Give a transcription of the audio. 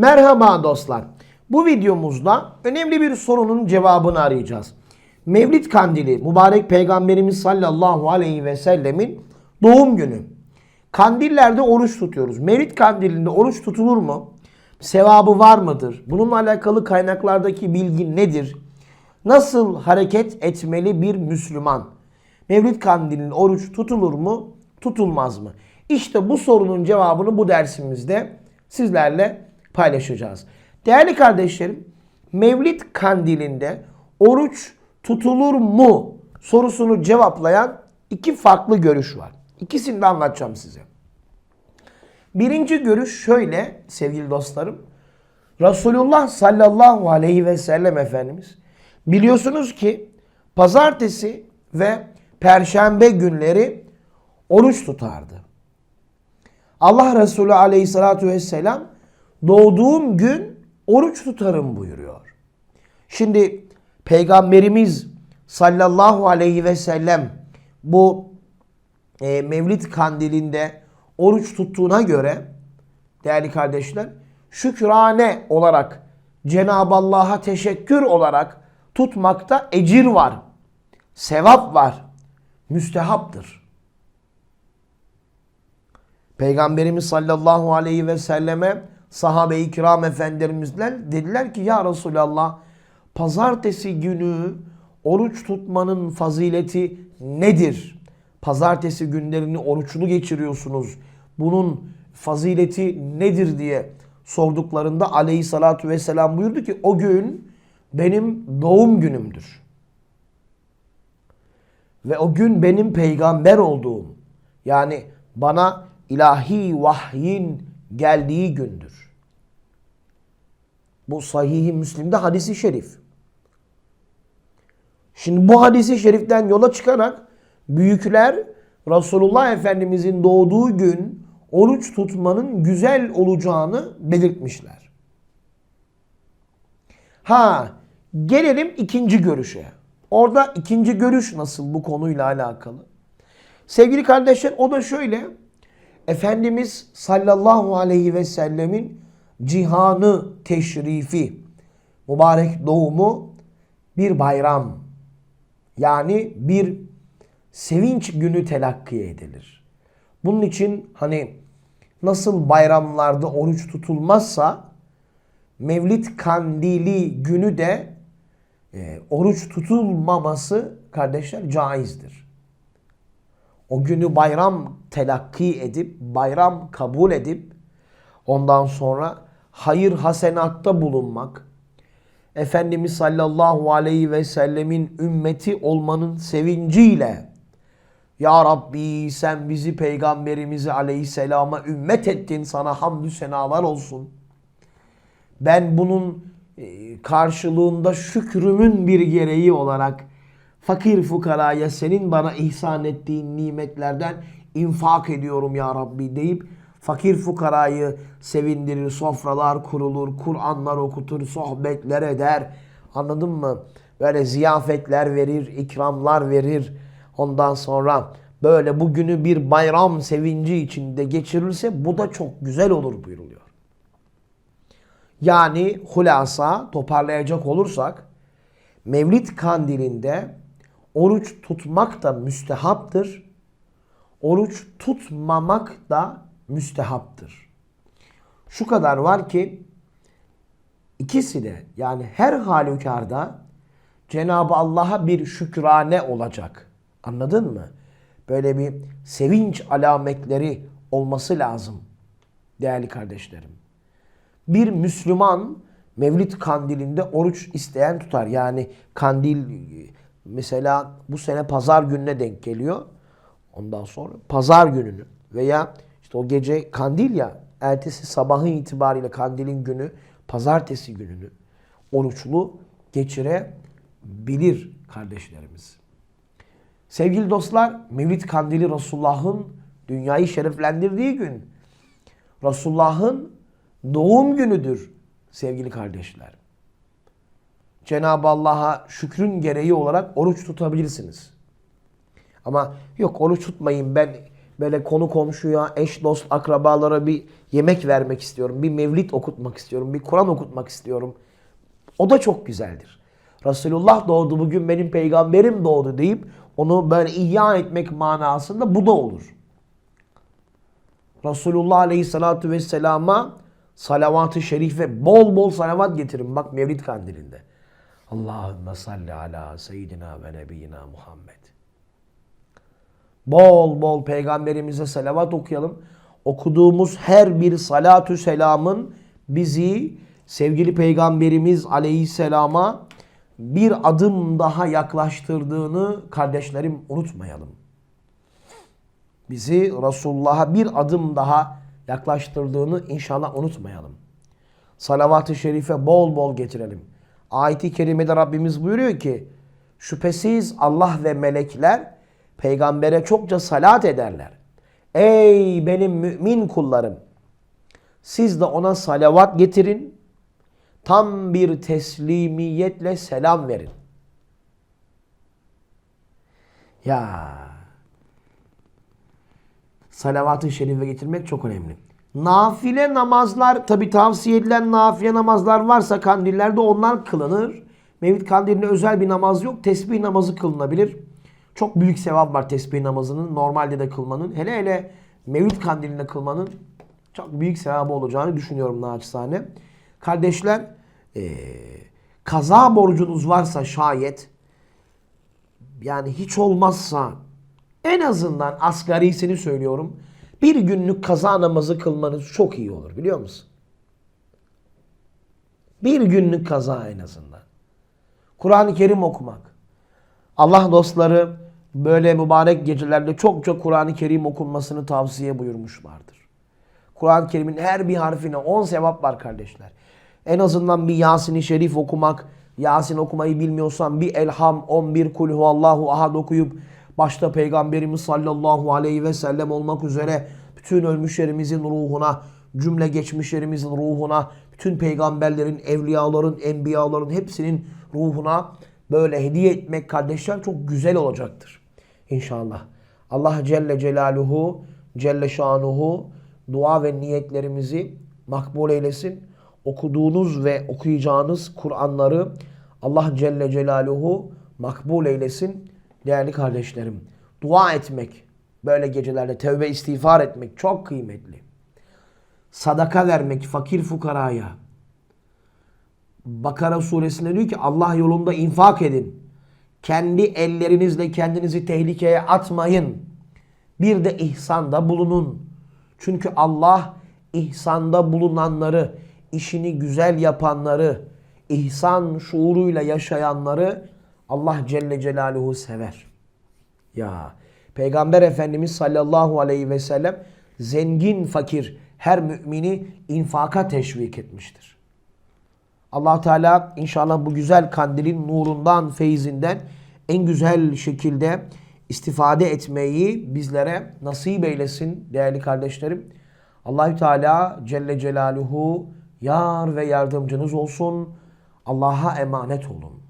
Merhaba dostlar. Bu videomuzda önemli bir sorunun cevabını arayacağız. Mevlid kandili mübarek peygamberimiz sallallahu aleyhi ve sellemin doğum günü. Kandillerde oruç tutuyoruz. Mevlid kandilinde oruç tutulur mu? Sevabı var mıdır? Bununla alakalı kaynaklardaki bilgi nedir? Nasıl hareket etmeli bir Müslüman? Mevlid kandilinin oruç tutulur mu? Tutulmaz mı? İşte bu sorunun cevabını bu dersimizde sizlerle paylaşacağız. Değerli kardeşlerim, Mevlid kandilinde oruç tutulur mu sorusunu cevaplayan iki farklı görüş var. İkisini de anlatacağım size. Birinci görüş şöyle sevgili dostlarım. Resulullah sallallahu aleyhi ve sellem Efendimiz biliyorsunuz ki pazartesi ve perşembe günleri oruç tutardı. Allah Resulü aleyhissalatü vesselam doğduğum gün oruç tutarım buyuruyor. Şimdi Peygamberimiz sallallahu aleyhi ve sellem bu e, Mevlid kandilinde oruç tuttuğuna göre değerli kardeşler şükrane olarak Cenab-ı Allah'a teşekkür olarak tutmakta ecir var. Sevap var. Müstehaptır. Peygamberimiz sallallahu aleyhi ve selleme sahabe-i kiram efendilerimizden dediler ki ya Resulallah pazartesi günü oruç tutmanın fazileti nedir? Pazartesi günlerini oruçlu geçiriyorsunuz. Bunun fazileti nedir diye sorduklarında aleyhissalatu vesselam buyurdu ki o gün benim doğum günümdür. Ve o gün benim peygamber olduğum yani bana ilahi vahyin geldiği gündür. Bu sahih-i Müslim'de hadisi şerif. Şimdi bu hadisi şeriften yola çıkarak büyükler Resulullah Efendimizin doğduğu gün oruç tutmanın güzel olacağını belirtmişler. Ha gelelim ikinci görüşe. Orada ikinci görüş nasıl bu konuyla alakalı? Sevgili kardeşler o da şöyle. Efendimiz sallallahu aleyhi ve sellemin cihanı teşrifi, mübarek doğumu bir bayram. Yani bir sevinç günü telakki edilir. Bunun için hani nasıl bayramlarda oruç tutulmazsa Mevlid kandili günü de e, oruç tutulmaması kardeşler caizdir. O günü bayram telakki edip, bayram kabul edip ondan sonra hayır hasenatta bulunmak, Efendimiz sallallahu aleyhi ve sellemin ümmeti olmanın sevinciyle Ya Rabbi sen bizi peygamberimizi aleyhisselama ümmet ettin sana hamdü senalar olsun. Ben bunun e, karşılığında şükrümün bir gereği olarak fakir fukaraya senin bana ihsan ettiğin nimetlerden infak ediyorum ya Rabbi deyip fakir fukarayı sevindirir, sofralar kurulur, Kur'anlar okutur, sohbetler eder. Anladın mı? Böyle ziyafetler verir, ikramlar verir. Ondan sonra böyle bugünü bir bayram sevinci içinde geçirirse bu da çok güzel olur buyuruluyor. Yani hulasa toparlayacak olursak Mevlid kandilinde oruç tutmak da müstehaptır. Oruç tutmamak da müstehaptır. Şu kadar var ki ikisi de yani her halükarda Cenab-ı Allah'a bir şükrane olacak. Anladın mı? Böyle bir sevinç alametleri olması lazım değerli kardeşlerim. Bir Müslüman Mevlid kandilinde oruç isteyen tutar. Yani kandil mesela bu sene pazar gününe denk geliyor. Ondan sonra pazar gününü veya işte o gece kandil ya ertesi sabahı itibariyle kandilin günü pazartesi gününü oruçlu geçirebilir kardeşlerimiz. Sevgili dostlar Mevlid kandili Resulullah'ın dünyayı şereflendirdiği gün. Resulullah'ın doğum günüdür sevgili kardeşler. Cenab-ı Allah'a şükrün gereği olarak oruç tutabilirsiniz. Ama yok oruç tutmayın ben böyle konu komşuya, eş dost akrabalara bir yemek vermek istiyorum. Bir mevlid okutmak istiyorum. Bir Kur'an okutmak istiyorum. O da çok güzeldir. Resulullah doğdu bugün benim peygamberim doğdu deyip onu böyle ihya etmek manasında bu da olur. Resulullah Aleyhisselatü Vesselam'a salavat-ı şerife bol bol salavat getirin. Bak Mevlid kandilinde. Allahümme salli ala seyyidina ve nebiyyina Muhammed. Bol bol peygamberimize salavat okuyalım. Okuduğumuz her bir salatü selamın bizi sevgili peygamberimiz aleyhisselama bir adım daha yaklaştırdığını kardeşlerim unutmayalım. Bizi Resulullah'a bir adım daha yaklaştırdığını inşallah unutmayalım. Salavat-ı şerife bol bol getirelim. Ayet-i kerimede Rabbimiz buyuruyor ki şüphesiz Allah ve melekler peygambere çokça salat ederler. Ey benim mümin kullarım siz de ona salavat getirin. Tam bir teslimiyetle selam verin. Ya salavat-ı şerife getirmek çok önemli. Nafile namazlar tabi tavsiye edilen nafile namazlar varsa kandillerde onlar kılınır. Mevlid kandilinde özel bir namaz yok. Tesbih namazı kılınabilir. Çok büyük sevap var tesbih namazının. Normalde de kılmanın. Hele hele Mevlid kandilinde kılmanın çok büyük sevabı olacağını düşünüyorum naçizane. Kardeşler eee, kaza borcunuz varsa şayet yani hiç olmazsa en azından asgarisini söylüyorum. Bir günlük kaza namazı kılmanız çok iyi olur biliyor musun? Bir günlük kaza en azından. Kur'an-ı Kerim okumak. Allah dostları böyle mübarek gecelerde çok çok Kur'an-ı Kerim okunmasını tavsiye buyurmuşlardır. Kur'an-ı Kerim'in her bir harfine 10 sevap var kardeşler. En azından bir Yasin-i Şerif okumak, Yasin okumayı bilmiyorsan bir Elham, 11 Kul Huvallahu Ahad okuyup başta Peygamberimiz sallallahu aleyhi ve sellem olmak üzere bütün ölmüşlerimizin ruhuna, cümle geçmişlerimizin ruhuna, bütün peygamberlerin, evliyaların, enbiyaların hepsinin ruhuna böyle hediye etmek kardeşler çok güzel olacaktır. İnşallah. Allah Celle Celaluhu, Celle Şanuhu dua ve niyetlerimizi makbul eylesin. Okuduğunuz ve okuyacağınız Kur'anları Allah Celle Celaluhu makbul eylesin. Değerli kardeşlerim, dua etmek, böyle gecelerde tevbe istiğfar etmek çok kıymetli. Sadaka vermek fakir fukaraya. Bakara suresinde diyor ki Allah yolunda infak edin. Kendi ellerinizle kendinizi tehlikeye atmayın. Bir de ihsanda bulunun. Çünkü Allah ihsanda bulunanları, işini güzel yapanları, ihsan şuuruyla yaşayanları Allah Celle Celaluhu sever. Ya Peygamber Efendimiz sallallahu aleyhi ve sellem zengin fakir her mümini infaka teşvik etmiştir. allah Teala inşallah bu güzel kandilin nurundan, feyzinden en güzel şekilde istifade etmeyi bizlere nasip eylesin değerli kardeşlerim. Allahü Teala Celle Celaluhu yar ve yardımcınız olsun. Allah'a emanet olun.